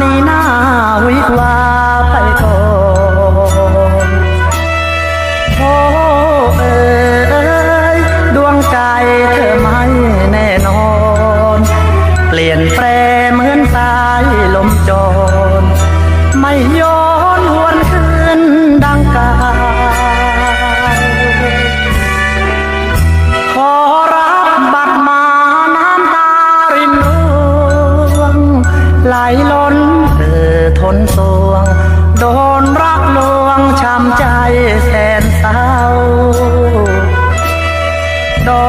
ในหน้าวิวาไปก่อนโอ้เอ๋ยดวงใจเธอไม่แน่นอน เปลี่ยนแปลงเหมือนสายลมจร ไม่ย้อนหวนคืนดังกายขอรับบัตรมาน้ำตารินร่งไหลล้น ทนสวง โดนรักลวงช้ำใจแสนเศร้าดอ